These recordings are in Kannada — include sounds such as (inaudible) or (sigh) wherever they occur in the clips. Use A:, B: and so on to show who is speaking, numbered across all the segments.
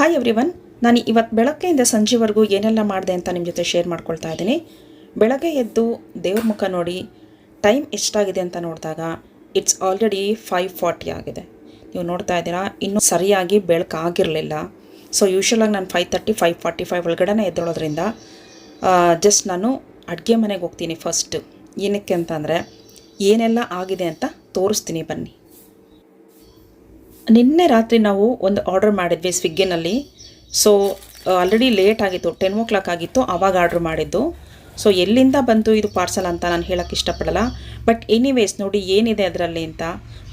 A: ಹಾಯ್ ಎವ್ರಿವನ್ ನಾನು ಇವತ್ತು ಬೆಳಗ್ಗೆಯಿಂದ ಸಂಜೆವರೆಗೂ ಏನೆಲ್ಲ ಮಾಡಿದೆ ಅಂತ ನಿಮ್ಮ ಜೊತೆ ಶೇರ್ ಮಾಡ್ಕೊಳ್ತಾ ಇದ್ದೀನಿ. ಬೆಳಗ್ಗೆ ಎದ್ದು ದೇವ್ರ ಮುಖ ನೋಡಿ ಟೈಮ್ ಎಷ್ಟಾಗಿದೆ ಅಂತ ನೋಡಿದಾಗ ಇಟ್ಸ್ ಆಲ್ರೆಡಿ ಫೈವ್ ಫಾರ್ಟಿ ಆಗಿದೆ. ನೀವು ನೋಡ್ತಾ ಇದ್ದೀರಾ, ಇನ್ನೂ ಸರಿಯಾಗಿ ಬೆಳಕಾಗಿರಲಿಲ್ಲ ಸೊ ಯೂಶ್ವಲಾಗಿ ನಾನು five thirty five forty five ಒಳಗಡೆ ಎದ್ದೊಳೋದ್ರಿಂದ ಜಸ್ಟ್ ನಾನು ಅಡುಗೆ ಮನೆಗೆ ಹೋಗ್ತೀನಿ ಫಸ್ಟ್ ಏನಕ್ಕೆ ಅಂತಂದರೆ ಏನೆಲ್ಲ ಆಗಿದೆ ಅಂತ ತೋರಿಸ್ತೀನಿ ಬನ್ನಿ. ನಿನ್ನೆ ರಾತ್ರಿ ನಾವು ಒಂದು ಆರ್ಡರ್ ಮಾಡಿದ್ವಿ ಸ್ವಿಗ್ಗಿನಲ್ಲಿ ಸೊ ಆಲ್ರೆಡಿ ಲೇಟ್ ಆಗಿತ್ತು ಟೆನ್ ಓ ಕ್ಲಾಕ್ ಆಗಿತ್ತು ಆವಾಗ ಆರ್ಡ್ರ್ ಮಾಡಿದ್ದು. ಸೊ ಎಲ್ಲಿಂದ ಬಂತು ಇದು ಪಾರ್ಸಲ್ ಅಂತ ನಾನು ಹೇಳೋಕ್ಕೆ ಇಷ್ಟಪಡಲ್ಲ. ಬಟ್ ಎನಿವೇಸ್ ನೋಡಿ ಏನಿದೆ ಅದರಲ್ಲಿ ಅಂತ.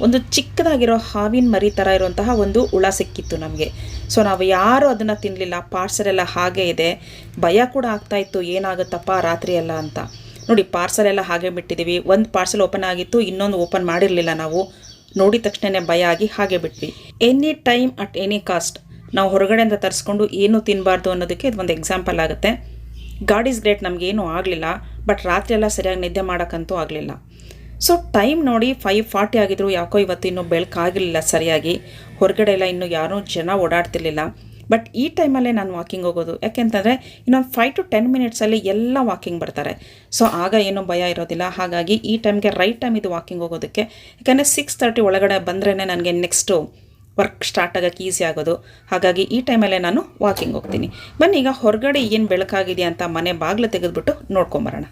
A: ಒಂದು ಚಿಕ್ಕದಾಗಿರೋ ಹಾವಿನ ಮರಿ ಥರ ಇರುವಂತಹ ಒಂದು ಹುಳ ಸಿಕ್ಕಿತ್ತು ನಮಗೆ. ಸೊ ನಾವು ಯಾರೂ ಅದನ್ನು ತಿನ್ನಲಿಲ್ಲ ಪಾರ್ಸಲ್ ಎಲ್ಲ ಹಾಗೆ ಇದೆ. ಭಯ ಕೂಡ ಆಗ್ತಾಯಿತ್ತು ಏನಾಗುತ್ತಪ್ಪ ರಾತ್ರಿ ಎಲ್ಲ ಅಂತ. ನೋಡಿ ಪಾರ್ಸಲ್ ಎಲ್ಲ ಹಾಗೆ ಬಿಟ್ಟಿದ್ದೀವಿ. ಒಂದು ಪಾರ್ಸಲ್ ಓಪನ್ ಆಗಿತ್ತು, ಇನ್ನೊಂದು ಓಪನ್ ಮಾಡಿರಲಿಲ್ಲ ನಾವು. ನೋಡಿದ ತಕ್ಷಣನೇ ಭಯ ಆಗಿ ಹಾಗೆ ಬಿಟ್ವಿ. Any time at any cost ನಾವು ಹೊರಗಡೆಯಿಂದ ತರಿಸ್ಕೊಂಡು ಏನೂ ತಿನ್ನಬಾರ್ದು ಅನ್ನೋದಕ್ಕೆ ಇದು ಒಂದು ಎಕ್ಸಾಂಪಲ್ ಆಗುತ್ತೆ. ಗಾಡ್ ಈಸ್ ಗ್ರೇಟ್ ನಮಗೇನು ಆಗಲಿಲ್ಲ ಬಟ್ ರಾತ್ರಿ ಎಲ್ಲ ಸರಿಯಾಗಿ ನಿದ್ದೆ ಮಾಡೋಕ್ಕಂತೂ ಆಗಲಿಲ್ಲ. ಸೊ ಟೈಮ್ ನೋಡಿ ಫೈವ್ ಫಾರ್ಟಿ ಆಗಿದ್ರು, ಯಾಕೋ ಇವತ್ತು ಇನ್ನೂ ಬೆಳಕಾಗಿರಲಿಲ್ಲ ಸರಿಯಾಗಿ. ಹೊರಗಡೆ ಎಲ್ಲ ಇನ್ನೂ ಯಾರೂ ಜನ ಓಡಾಡ್ತಿರ್ಲಿಲ್ಲ. ಬಟ್ ಈ ಟೈಮಲ್ಲೇ ನಾನು ವಾಕಿಂಗ್ ಹೋಗೋದು. ಯಾಕೆಂತಂದರೆ ಇನ್ನೊಂದು ಫೈವ್ ಟು ಟೆನ್ ಮಿನಿಟ್ಸಲ್ಲಿ ಎಲ್ಲ ವಾಕಿಂಗ್ ಬರ್ತಾರೆ. ಸೊ ಆಗ ಏನೂ ಭಯ ಇರೋದಿಲ್ಲ. ಹಾಗಾಗಿ ಈ ಟೈಮ್ಗೆ ರೈಟ್ ಟೈಮ್ ಇದು ವಾಕಿಂಗ್ ಹೋಗೋದಕ್ಕೆ. ಯಾಕೆಂದರೆ ಸಿಕ್ಸ್ ತರ್ಟಿ ಒಳಗಡೆ ಬಂದ್ರೇ ನನಗೆ ನೆಕ್ಸ್ಟು ವರ್ಕ್ ಸ್ಟಾರ್ಟ್ ಆಗೋಕ್ಕೆ ಈಸಿ ಆಗೋದು. ಹಾಗಾಗಿ ಈ ಟೈಮಲ್ಲೇ ನಾನು ವಾಕಿಂಗ್ ಹೋಗ್ತೀನಿ. ಬನ್ನಿ, ಈಗ ಹೊರಗಡೆ ಏನು ಬೆಳಕಾಗಿದೆ ಅಂತ ಮನೆ ಬಾಗಿಲು ತೆಗೆದುಬಿಟ್ಟು ನೋಡ್ಕೊಂಬರೋಣ.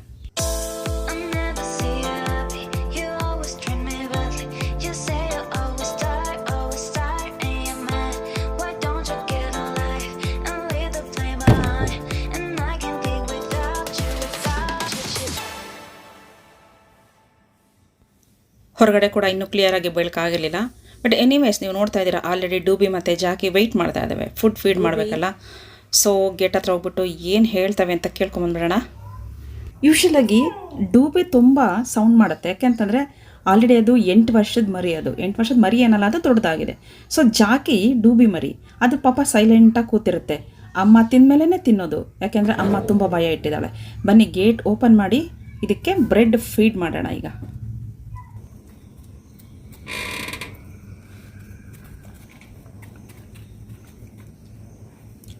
A: ಹೊರಗಡೆ ಕೂಡ ಇನ್ನೂ ಕ್ಲಿಯರಾಗಿ ಬೆಳಕಾಗಿರಲಿಲ್ಲ ಬಟ್ ಎನಿವೇಸ್ ನೀವು ನೋಡ್ತಾ ಇದ್ದೀರಾ ಆಲ್ರೆಡಿ ಡೂಬಿ ಮತ್ತು ಜಾಕಿ ವೆಯ್ಟ್ ಮಾಡ್ತಾ ಇದ್ದಾವೆ ಫುಡ್ ಫೀಡ್ ಮಾಡಬೇಕಲ್ಲ. ಸೊ ಗೇಟ್ ಹತ್ರ ಹೋಗ್ಬಿಟ್ಟು ಏನು ಹೇಳ್ತವೆ ಅಂತ ಕೇಳ್ಕೊಂಬಂದ್ಬಿಡೋಣ ಯೂಶಲಾಗಿ ಡೂಬಿ ತುಂಬ ಸೌಂಡ್ ಮಾಡುತ್ತೆ. ಯಾಕೆಂತಂದರೆ ಆಲ್ರೆಡಿ ಅದು ಎಂಟು ವರ್ಷದ ಮರಿ ಅದು. ಎಂಟು ವರ್ಷದ ಮರಿ ಏನಲ್ಲ ಅದು ದೊಡ್ಡದಾಗಿದೆ. ಸೊ ಜಾಕಿ ಡೂಬಿ ಮರಿ. ಅದು ಪಾಪ ಸೈಲೆಂಟಾಗಿ ಕೂತಿರುತ್ತೆ. ಅಮ್ಮ ತಿಂದಮೇಲೆ ತಿನ್ನೋದು. ಯಾಕೆಂದರೆ ಅಮ್ಮ ತುಂಬ ಭಯ ಇಟ್ಟಿದ್ದಾಳೆ. ಬನ್ನಿ ಗೇಟ್ ಓಪನ್ ಮಾಡಿ ಇದಕ್ಕೆ ಬ್ರೆಡ್ ಫೀಡ್ ಮಾಡೋಣ ಈಗ.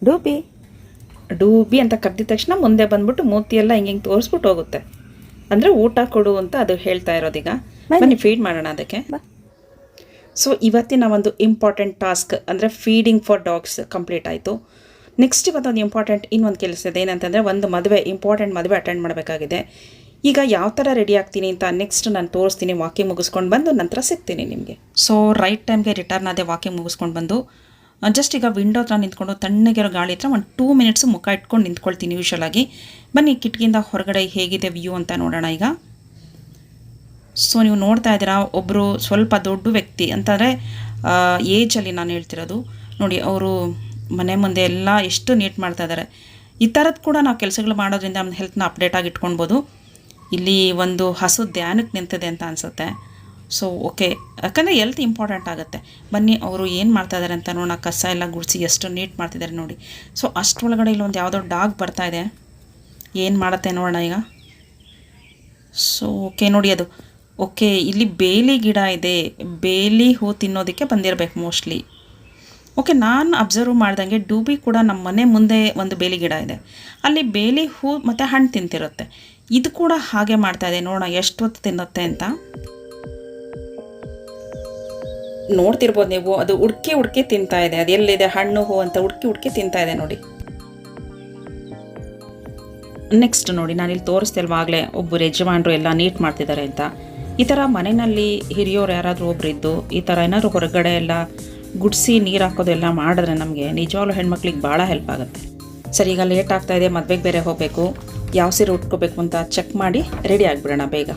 A: ಡೂಬಿ. ಡೂಬಿ ಅಂತ ಕರೆದಿದ ತಕ್ಷಣ ಮುಂದೆ ಬಂದ್ಬಿಟ್ಟು ಮೂತಿ ಎಲ್ಲ ಹಿಂಗೆ ಹಿಂಗೆ ತೋರಿಸ್ಬಿಟ್ಟು ಹೋಗುತ್ತೆ. ಅಂದರೆ ಊಟ ಕೊಡು ಅಂತ ಅದು ಹೇಳ್ತಾ ಇರೋದೀಗ. ಬನ್ನಿ. ಫೀಡ್ ಮಾಡೋಣ ಅದಕ್ಕೆ. ಸೊ ಇವತ್ತಿನ ಒಂದು ಇಂಪಾರ್ಟೆಂಟ್ ಟಾಸ್ಕ್ ಅಂದರೆ ಫೀಡಿಂಗ್ ಫಾರ್ ಡಾಗ್ಸ್ ಕಂಪ್ಲೀಟ್ ಆಯಿತು. ನೆಕ್ಸ್ಟ್ ಇವತ್ತೊಂದು ಇಂಪಾರ್ಟೆಂಟ್ ಇನ್ನೊಂದು ಕೆಲಸ ಇದೆ. ಏನಂತಂದರೆ ಒಂದು ಮದುವೆ ಇಂಪಾರ್ಟೆಂಟ್ ಮದುವೆ ಅಟೆಂಡ್ ಮಾಡಬೇಕಾಗಿದೆ. ಈಗ ಯಾವ ಥರ ರೆಡಿ ಆಗ್ತೀನಿ ಅಂತ ನೆಕ್ಸ್ಟ್ ನಾನು ತೋರಿಸ್ತೀನಿ ವಾಕಿಂಗ್ ಮುಗಿಸ್ಕೊಂಡು ಬಂದು ನಂತರ ಸಿಗ್ತೀನಿ ನಿಮಗೆ. ಸೊ ರೈಟ್ ಟೈಮ್ಗೆ ರಿಟರ್ನ್ ಆದೆ ವಾಕಿಂಗ್ ಮುಗಿಸ್ಕೊಂಡು ಬಂದು ಜಸ್ಟ್ ಈಗ ವಿಂಡೋ ಹತ್ರ ನಿಂತ್ಕೊಂಡು ತಣ್ಣಗಿರೋ ಗಾಳಿ ಹತ್ರ ಒಂದು ಟೂ ಮಿನಿಟ್ಸ್ ಮುಖ ಇಟ್ಕೊಂಡು ನಿಂತ್ಕೊಳ್ತೀನಿ ಯೂಶಲಾಗಿ ಬನ್ನಿ ಕಿಟಕಿಯಿಂದ ಹೊರಗಡೆ ಹೇಗಿದೆ ವ್ಯೂ ಅಂತ ನೋಡೋಣ ಈಗ. ಸೊ ನೀವು ನೋಡ್ತಾ ಇದ್ದೀರಾ ಒಬ್ಬರು ಸ್ವಲ್ಪ ದೊಡ್ಡ ವ್ಯಕ್ತಿ ಅಂತಂದರೆ ಏಜಲ್ಲಿ ನಾನು ಹೇಳ್ತಿರೋದು. ನೋಡಿ, ಅವರು ಮನೆ ಮುಂದೆ ಎಲ್ಲ ಎಷ್ಟು ನೀಟ್ ಮಾಡ್ತಾ ಇದ್ದಾರೆ. ಈ ಥರದ್ದು ಕೂಡ ನಾವು ಕೆಲಸಗಳು ಮಾಡೋದ್ರಿಂದ ನಮ್ಮ ಹೆಲ್ತ್ನ ಅಪ್ಡೇಟ್ ಆಗಿ ಇಟ್ಕೊಳ್ಬೋದು. ಇಲ್ಲಿ ಒಂದು ಹಸು ಧ್ಯಾನಕ್ಕೆ ನಿಂತಿದೆ ಅಂತ ಅನಿಸುತ್ತೆ. ಸೊ ಓಕೆ ಯಾಕಂದರೆ ಎಲ್ತ್ ಇಂಪಾರ್ಟೆಂಟ್ ಆಗುತ್ತೆ. ಬನ್ನಿ, ಅವರು ಏನು ಮಾಡ್ತಾ ಇದ್ದಾರೆ ಅಂತ ನೋಡೋಣ. ಕಸ ಎಲ್ಲ ಗುಡಿಸಿ ಎಷ್ಟು ನೀಟ್ ಮಾಡ್ತಿದ್ದಾರೆ ನೋಡಿ. ಸೊ ಅಷ್ಟರೊಳಗಡೆ ಇಲ್ಲೊಂದು ಯಾವುದೋ ಡಾಗ್ ಬರ್ತಾ ಇದೆ. ಏನು ಮಾಡುತ್ತೆ ನೋಡೋಣ ಈಗ? ಸೊ ಓಕೆ ನೋಡಿ ಅದು. ಓಕೆ ಇಲ್ಲಿ ಬೇಲಿ ಗಿಡ ಇದೆ. ಬೇಲಿ ಹೂ ತಿನ್ನೋದಕ್ಕೆ ಬಂದಿರಬೇಕು ಮೋಸ್ಟ್ಲಿ ಓಕೆ ನಾನು ಅಬ್ಸರ್ವ್ ಮಾಡ್ದಂಗೆ ಡೂಬಿ ಕೂಡ ನಮ್ಮ ಮನೆ ಮುಂದೆ ಒಂದು ಬೇಲಿ ಗಿಡ ಇದೆ. ಅಲ್ಲಿ ಬೇಲಿ ಹೂ ಮತ್ತು ಹಣ್ಣು ತಿಂತಿರುತ್ತೆ. ಇದು ಕೂಡ ಹಾಗೆ ಮಾಡ್ತಾ ಇದೆ. ನೋಡೋಣ, ಎಷ್ಟು ಹೊತ್ತು ತಿನ್ನುತ್ತೆ ಅಂತ. ನೋಡ್ತಿರ್ಬೋದು ನೀವು. ಅದು ಹುಡ್ಕಿ ಹುಡ್ಕಿ ತಿಂತಾ ಇದೆ. ಅದು ಎಲ್ಲಿದೆ? ಹಣ್ಣು, ಹೂ ಅಂತ ಉಡ್ಕಿ ಉಡ್ಕಿ ತಿಂತಾ ಇದೆ ನೋಡಿ. ನೆಕ್ಸ್ಟ್ ನೋಡಿ ನಾನು ನಾನಿಲ್ಲಿ ತೋರಿಸ್ತಿಲ್ವಾಗಲೇ ಒಬ್ಬರು ಯಜಮಾನರು ಎಲ್ಲ ನೀಟ್ ಮಾಡ್ತಿದ್ದಾರೆ ಅಂತ. ಈ ಥರ ಮನೆಯಲ್ಲಿ ಹಿರಿಯೋರು ಯಾರಾದರೂ ಒಬ್ರು ಇದ್ದು, ಈ ಥರ ಏನಾದರೂ ಹೊರಗಡೆ ಎಲ್ಲ ಗುಡಿಸಿ ನೀರು ಹಾಕೋದೆಲ್ಲ ಮಾಡಿದ್ರೆ ನಮಗೆ ನಿಜವಾಗ್ಲೂ ಹೆಣ್ಮಕ್ಳಿಗೆ ಭಾಳ ಹೆಲ್ಪ್ ಆಗುತ್ತೆ. ಸರಿ, ಈಗ ಲೇಟ್ ಆಗ್ತಾ ಇದೆ, ಮದುವೆಗೆ ಬೇರೆ ಹೋಗಬೇಕು. ಯಾವ ಸೀರೆ ಉಟ್ಕೋಬೇಕು ಅಂತ ಚೆಕ್ ಮಾಡಿ ರೆಡಿ ಆಗಿಬಿಡೋಣ ಬೇಗ.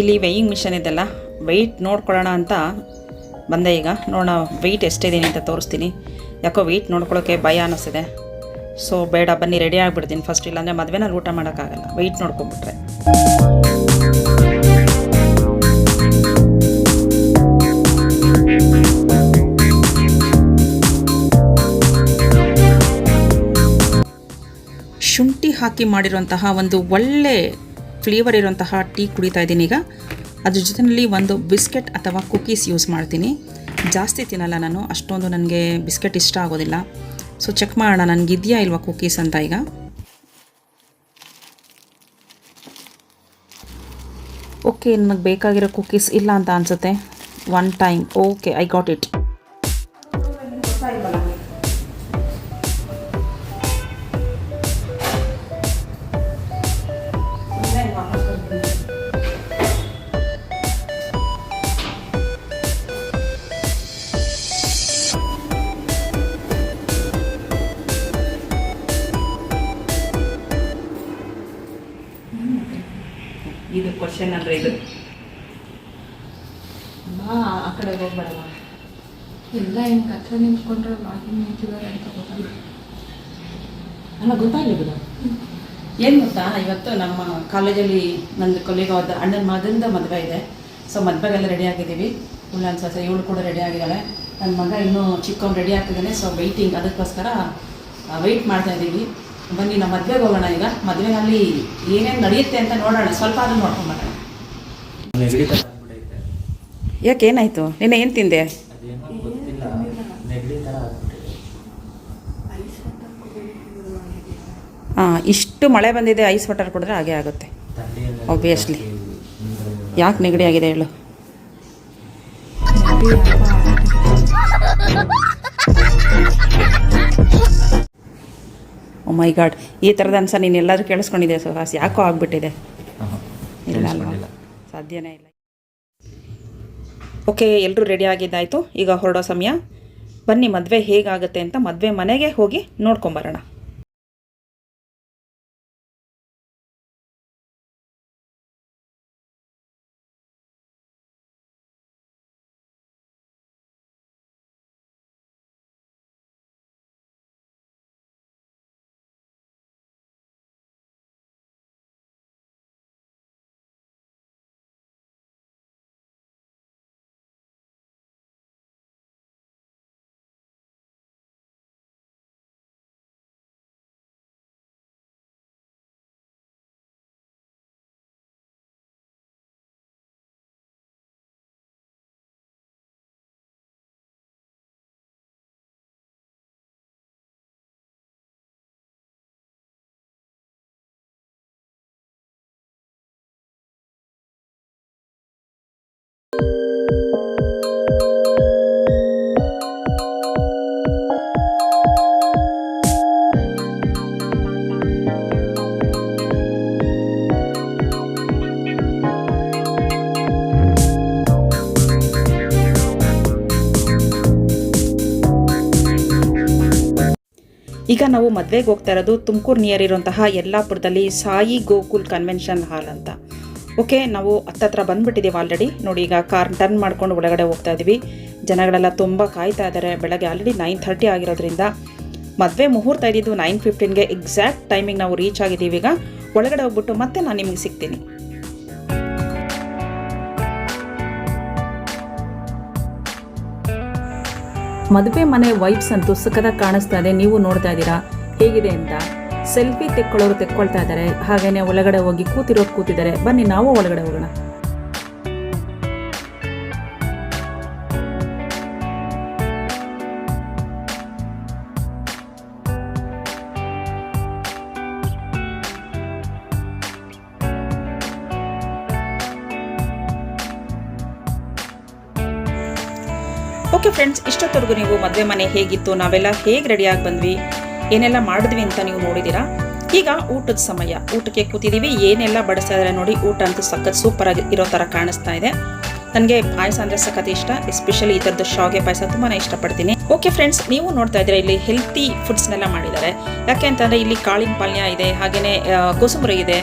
A: ಇಲ್ಲಿ ವೆಯಿಂಗ್ ಮಿಷನ್ ಇದೆಲ್ಲ ವೆಯ್ಟ್ ನೋಡ್ಕೊಳ್ಳೋಣ ಅಂತ ಬಂದೆ ಈಗ. ನೋಡೋಣ ವೆಯ್ಟ್ ಎಷ್ಟಿದ್ದೀನಿ ಅಂತ ತೋರಿಸ್ತೀನಿ. ಯಾಕೋ ವೆಯ್ಟ್ ನೋಡ್ಕೊಳ್ಳೋಕ್ಕೆ ಭಯ ಅನ್ನಿಸಿದೆ ಸೊ ಬೇಡ, ಬನ್ನಿ ರೆಡಿ ಆಗಿಬಿಡ್ತೀನಿ ಫಸ್ಟ್ ಇಲ್ಲಾಂದರೆ ಮದುವೆನಲ್ಲಿ ಊಟ ಮಾಡೋಕ್ಕಾಗಲ್ಲ. ವೆಯ್ಟ್ ನೋಡ್ಕೊಂಬಿಟ್ರೆ ಶುಂಠಿ ಹಾಕಿ ಮಾಡಿರುವಂತಹ ಒಂದು ಒಳ್ಳೆ ಫ್ಲೇವರ್ ಇರುವಂತಹ ಟೀ ಕುಡಿತಾ ಇದ್ದೀನಿ ಈಗ. ಅದ್ರ ಜೊತೆಯಲ್ಲಿ ಒಂದು ಬಿಸ್ಕೆಟ್ ಅಥವಾ ಕುಕೀಸ್ ಯೂಸ್ ಮಾಡ್ತೀನಿ. ಜಾಸ್ತಿ ತಿನ್ನಲ್ಲ ನಾನು, ಅಷ್ಟೊಂದು ನನಗೆ ಬಿಸ್ಕೆಟ್ ಇಷ್ಟ ಆಗೋದಿಲ್ಲ. ಸೊ ಚೆಕ್ ಮಾಡೋಣ, ನನಗಿದೆಯಾ ಇಲ್ವಾ ಕುಕೀಸ್ ಅಂತ ಈಗ. ಓಕೆ ನನಗೆ ಬೇಕಾಗಿರೋ ಕುಕೀಸ್ ಇಲ್ಲ ಅಂತ ಅನಿಸುತ್ತೆ. One time okay I got it ಇದು ಕ್ವಶನ್ ಅಂದರೆ ಇದು.
B: ಬಾ ಆ ಕಡೆ ಹೋಗ್ಬೇಡವ ಎಲ್ಲ ಹಿಂಗೆ ಹತ್ರ ನಿಂತ್ಕೊಂಡ್ರೆ ನಿಂತಿದ್ದಾರೆ ಅಂತ ಗೊತ್ತಿಲ್ಲ
A: ಅಲ್ಲ ಗೊತ್ತಾಗಲಿಲ್ಲ ಏನು ಗೊತ್ತಾ? ಇವತ್ತು ನಮ್ಮ ಕಾಲೇಜಲ್ಲಿ ನಂದು ಕೊಲೆಗಾದ ಅಣ್ಣನ ಮಗಂದ ಮದುವೆ ಇದೆ. ಸೊ ಮದುವೆಗೆಲ್ಲ ರೆಡಿ ಆಗಿದ್ದೀವಿ. ಉಳ್ಳಾನ್ ಸಸ ಇವಳು ಕೂಡ ರೆಡಿ ಆಗಿದ್ದಾಳೆ. ನನ್ನ ಮಗ ಇನ್ನೂ ಚಿಕ್ಕವನು ರೆಡಿ ಆಗ್ತಿದ್ದಾನೆ. ಸೊ ವೆಯ್ಟಿಂಗ್ ಅದಕ್ಕೋಸ್ಕರ ವೆಯ್ಟ್ ಮಾಡ್ತಾ ಇದ್ದೀವಿ. ಬನ್ನಿ ನಾವು ಮದುವೆಗೆ ಹೋಗೋಣ ಈಗ. ಮದುವೆನಲ್ಲಿ ಏನೇನು ನಡೆಯುತ್ತೆ ಅಂತ ನೋಡೋಣ. ಸ್ವಲ್ಪ ಆದ್ರೂ
C: ನೆಗಡಿ
A: ಯಾಕೆ ಏನಾಯ್ತು? ನಿನ್ನೆ ಏನು ತಿಂದೆ?
C: ಅದೇನೋ ಗೊತ್ತಿಲ್ಲ ನೆಗಡಿ ಥರ ಆಗ್ಬಿಟ್ಟಿದೆ
A: ಹಾಂ ಇಷ್ಟು ಮಳೆ ಬಂದಿದೆ ಐಸ್ ವಾಟರ್ ಕುಡಿದ್ರೆ ಹಾಗೆ ಆಗುತ್ತೆ.
C: Obviously
A: Obviously. ಯಾಕೆ ನೆಗಡಿ ಆಗಿದೆ ಹೇಳು. (laughs) ಓ ಮೈ ಗಾಡ್ ಈ ಥರದ ಅನ್ಸ ನೀನು ಎಲ್ಲರೂ ಕೇಳಿಸ್ಕೊಂಡಿದ್ದೆ ಸುಹಾಸ್? ಯಾಕೋ ಆಗಿಬಿಟ್ಟಿದೆ? ಇಲ್ಲ ಅಲ್ವಾ. ಸಾಧ್ಯನೇ ಇಲ್ಲ. ಓಕೆ ಎಲ್ಲರೂ ರೆಡಿ ಆಗಿದ್ದಾಯಿತು? ಈಗ ಹೊರಡೋ ಸಮಯ. ಬನ್ನಿ ಮದುವೆ ಹೇಗಾಗುತ್ತೆ ಅಂತ ಮದುವೆ ಮನೆಗೆ ಹೋಗಿ ನೋಡ್ಕೊಂಬರೋಣ. ಈಗ ನಾವು ಮದುವೆಗೆ ಹೋಗ್ತಾ ಇರೋದು ತುಮಕೂರು ನಿಯರ್ ಇರುವಂತಹ ಯಲ್ಲಾಪುರದಲ್ಲಿ ಸಾಯಿ ಗೋಕುಲ್ ಕನ್ವೆನ್ಷನ್ ಹಾಲ್ ಅಂತ. ಓಕೆ ನಾವು ಹತ್ತತ್ರ ಬಂದ್ಬಿಟ್ಟಿದ್ದೀವಿ ಆಲ್ರೆಡಿ ನೋಡಿ, ಈಗ ಕಾರ್ ಟರ್ನ್ ಮಾಡ್ಕೊಂಡು ಒಳಗಡೆ ಹೋಗ್ತಾ ಇದ್ದೀವಿ ಜನಗಳೆಲ್ಲ ತುಂಬ ಕಾಯ್ತಾ ಇದ್ದಾರೆ. ಬೆಳಗ್ಗೆ ಆಲ್ರೆಡಿ ನೈನ್ ಥರ್ಟಿ ಆಗಿರೋದ್ರಿಂದ ಮದುವೆ ಮುಹೂರ್ತ ಇದ್ದಿದ್ದು ನೈನ್ ಫಿಫ್ಟೀನ್ಗೆ ಎಕ್ಸಾಕ್ಟ್ ಟೈಮಿಗೆ ನಾವು ರೀಚ್ ಆಗಿದ್ದೀವಿ ಈಗ. ಒಳಗಡೆ ಹೋಗ್ಬಿಟ್ಟು ಮತ್ತೆ ನಾನು ನಿಮಗೆ ಸಿಗ್ತೀನಿ. ಮದುವೆ ಮನೆ ವೈಬ್ಸ್ ಅಂತೂ ಸುಖದ ಕಾಣಿಸ್ತಾ ಇದೆ ನೀವು ನೋಡ್ತಾ ಇದ್ದೀರಾ? ಹೇಗಿದೆ ಅಂತ? ಸೆಲ್ಫಿ ತೆಕ್ಕೊಳ್ಳೋರು ತೆಕ್ಕೊಳ್ತಾ ಇದ್ದಾರೆ. ಹಾಗೇನೆ ಒಳಗಡೆ ಹೋಗಿ ಕೂತಿರೋರು ಕೂತಿದ್ದಾರೆ. ಬನ್ನಿ, ನಾವು ಒಳಗಡೆ ಹೋಗೋಣ. ಓಕೆ ಫ್ರೆಂಡ್ಸ್, ಇಷ್ಟೊತ್ತವರೆಗೂ ನೀವು ಮದುವೆ ಮನೆ ಹೇಗಿತ್ತು? ನಾವೆಲ್ಲ ಹೇಗೆ ರೆಡಿಯಾಗಿ ಬಂದ್ವಿ? ಏನೆಲ್ಲ ಮಾಡಿದ್ವಿ ಅಂತ ನೀವು ನೋಡಿದ್ದೀರಾ ಈಗ ಊಟದ ಸಮಯ. ಊಟಕ್ಕೆ ಕೂತಿದ್ದೀವಿ ಏನೆಲ್ಲ ಬಡಿಸ್ತಾ ನೋಡಿ, ಊಟ ಅಂತೂ ಸಖತ್ ಸೂಪರ್ ಆಗಿ ಇರೋ ಥರ ಕಾಣಿಸ್ತಾ ಇದೆ. ನನಗೆ ಪಾಯಸ ಅಂದರೆ ಸಖತ್ ಇಷ್ಟ. ಎಸ್ಪೆಷಲಿ ಈ ಥರದ್ದು ಶಾವಿಗೆ ಪಾಯಸ ತುಂಬಾ ಇಷ್ಟಪಡ್ತೀನಿ. ಓಕೆ ಫ್ರೆಂಡ್ಸ್, ನೀವು ನೋಡ್ತಾ ಇದ್ದೀರಾ, ಇಲ್ಲಿ ಹೆಲ್ತಿ ಫುಡ್ಸ್ನೆಲ್ಲ ಮಾಡಿದ್ದಾರೆ. ಯಾಕೆ ಅಂತಂದರೆ ಇಲ್ಲಿ ಕಾಳಿನ ಪಲ್ಯ ಇದೆ ಹಾಗೆಯೇ ಕೋಸಂಬರಿ ಇದೆ,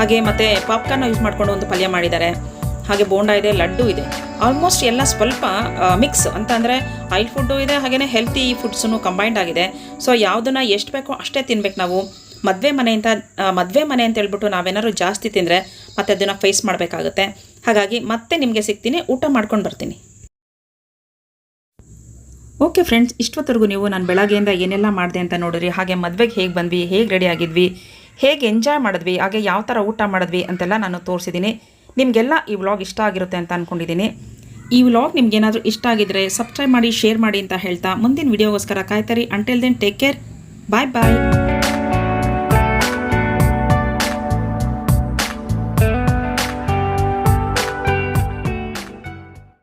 A: ಹಾಗೆ ಮತ್ತು ಪಾಪ್ಕಾರ್ನ್ ಯೂಸ್ ಮಾಡ್ಕೊಂಡು ಒಂದು ಪಲ್ಯ ಮಾಡಿದ್ದಾರೆ. ಹಾಗೆ ಬೋಂಡ ಇದೆ, ಲಡ್ಡು ಇದೆ. ಆಲ್ಮೋಸ್ಟ್ ಎಲ್ಲ ಸ್ವಲ್ಪ ಮಿಕ್ಸ್ ಅಂತ ಅಂದರೆ ಆಯಿಲ್ ಫುಡ್ಡು ಇದೆ ಹಾಗೆಯೇ ಹೆಲ್ತಿ ಫುಡ್ಸೂ ಕಂಬೈಂಡ್ ಆಗಿದೆ. ಸೊ ಯಾವುದನ್ನು ಎಷ್ಟು ಬೇಕೋ ಅಷ್ಟೇ ತಿನ್ಬೇಕು ನಾವು. ಮದುವೆ ಮನೆಯಿಂದ ಮದುವೆ ಮನೆ ಅಂತ ಹೇಳ್ಬಿಟ್ಟು ನಾವೇನಾದ್ರು ಜಾಸ್ತಿ ತಿಂದರೆ ಮತ್ತೆ ಅದನ್ನು ಫೇಸ್ ಮಾಡಬೇಕಾಗುತ್ತೆ. ಹಾಗಾಗಿ ಮತ್ತೆ ನಿಮಗೆ ಸಿಗ್ತೀನಿ, ಊಟ ಮಾಡ್ಕೊಂಡು ಬರ್ತೀನಿ. ಓಕೆ ಫ್ರೆಂಡ್ಸ್ ಇಷ್ಟೊತ್ತರೆಗೂ ನೀವು ನಾನು ಬೆಳಗ್ಗೆಯಿಂದ ಏನೆಲ್ಲ ಮಾಡಿದೆ ಅಂತ ನೋಡಿರಿ, ಹಾಗೆ ಮದುವೆಗೆ ಹೇಗೆ ಬಂದ್ವಿ, ಹೇಗೆ ರೆಡಿ ಆಗಿದ್ವಿ, ಹೇಗೆ ಎಂಜಾಯ್ ಮಾಡಿದ್ವಿ, ಹಾಗೆ ಯಾವ ಥರ ಊಟ ಮಾಡಿದ್ವಿ ಅಂತೆಲ್ಲ ನಾನು ತೋರಿಸಿದ್ದೀನಿ ನಿಮಗೆಲ್ಲ ಈ ವ್ಲಾಗ್ ಇಷ್ಟ ಆಗಿರುತ್ತೆ ಅಂತ ಅಂದ್ಕೊಂಡಿದ್ದೀನಿ ಈ ವ್ಲಾಗ್ ನಿಮ್ಗೇನಾದರೂ ಇಷ್ಟ ಆಗಿದ್ರೆ ಸಬ್ಸ್ಕ್ರೈಬ್ ಮಾಡಿ ಶೇರ್ ಮಾಡಿ ಅಂತ ಹೇಳ್ತಾ ಮುಂದಿನ ವಿಡಿಯೋಗೋಸ್ಕರ ಕಾಯ್ತಾರಿ. Until then take care bye bye